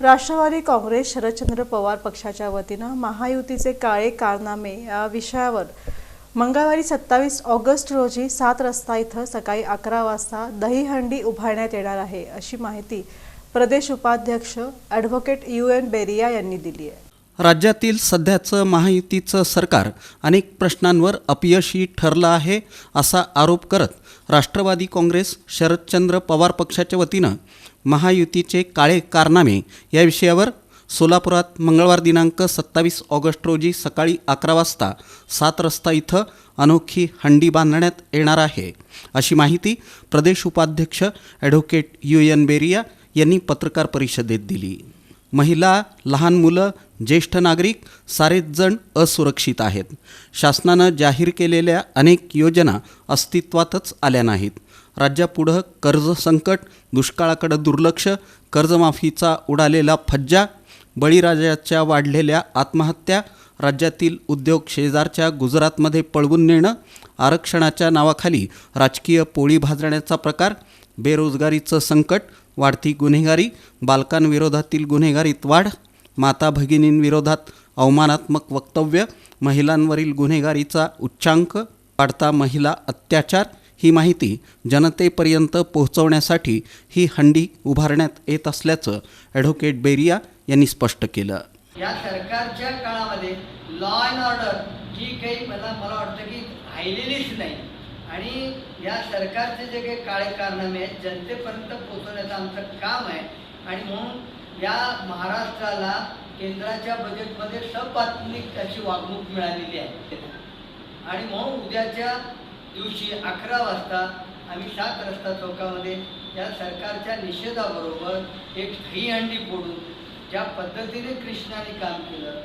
राष्ट्रवादी काँग्रेस शरदचंद्र पवार पक्षाच्या वतीनं महायुतीचे काळे कारनामे या विषयावर मंगळवारी सत्तावीस ऑगस्ट रोजी सात रस्ता इथं सकाळी अकरा वाजता दहीहंडी उभारण्यात येणार आहे अशी माहिती प्रदेश उपाध्यक्ष ॲडव्होकेट यू एन बेरिया यांनी दिली आहे. राज्यातील सध्याचं महायुतीचं सरकार अनेक प्रश्नांवर अपयशी ठरलं आहे असा आरोप करत राष्ट्रवादी काँग्रेस शरदचंद्र पवार पक्षाच्या वतीनं महायुतीचे काळे कारनामे या विषयावर सोलापुरात मंगळवार दिनांक सत्तावीस ऑगस्ट रोजी सकाळी अकरा वाजता सात रस्ता इथं अनोखी हंडी बांधण्यात येणार आहे. अशी माहिती प्रदेश उपाध्यक्ष ॲडव्होकेट यू एन बेरिया यांनी पत्रकार परिषदेत दिली. महिला लहान मुलं ज्येष्ठ नागरिक सारेच जण असुरक्षित आहेत. शासनानं जाहीर केलेल्या अनेक योजना अस्तित्वातच आल्या नाहीत. राज्यापुढं कर्ज संकट दुष्काळाकडं दुर्लक्ष कर्जमाफीचा उडालेला फज्जा बळीराजाच्या वाढलेल्या आत्महत्या राज्यातील उद्योग शेजारच्या गुजरातमध्ये पळवून नेणं आरक्षणाच्या नावाखाली राजकीय पोळी भाजण्याचा प्रकार बेरोजगारीचं संकट वाढती गुन्हेगारी बालकांविरोधातील गुन्हेगारीत वाढ माता भगिनींविरोधात अवमानात्मक वक्तव्य महिलांवरील गुन्हेगारीचा उच्चांक वाढता महिला अत्याचार ही माहिती जनतेपर्यंत पोहोचवण्यासाठी ही हंडी उभारण्यात येत असल्याचं ॲडव्होकेट बेरिया यांनी स्पष्ट केलं. या सरकारच्या काळामध्ये लॉ अँड ऑर्डर ही काही मला मला वाटतं की राहिलेलीच नाही. आणि या सरकारचे जे काही काळे कारनामे आहेत जनतेपर्यंत पोहोचवण्याचं आमचं काम आहे. आणि म्हणून या महाराष्ट्राला केंद्राच्या बजेटमध्ये सपात्मिक अशी वागणूक मिळालेली आहे. आणि म्हणून उद्याच्या दिवशी अकरा वाजता आम्ही सात रस्ता चौकामध्ये या सरकारच्या निषेधाबरोबर एक दहीहंडी फोडून ज्या पद्धतीने कृष्णाने काम केलं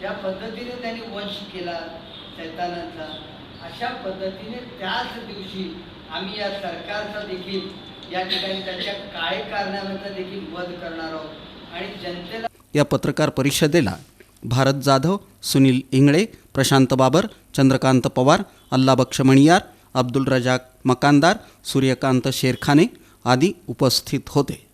ज्या पद्धतीने त्यांनी वंश केला सैतानाचा अशा पद्धतीने त्याच दिवशी आम्ही या सरकारचा देखील या ठिकाणी त्यांच्या काळे कारणाचा देखील वध करणार आहोत. आणि जनतेला या पत्रकार परिषदेला भारत जाधव सुनील इंगळे प्रशांत बाबर चंद्रकांत पवार अल्लाबक्ष मणियार अब्दुल रजाक मकानदार सूर्यकांत शेरखाने आदी उपस्थित होते.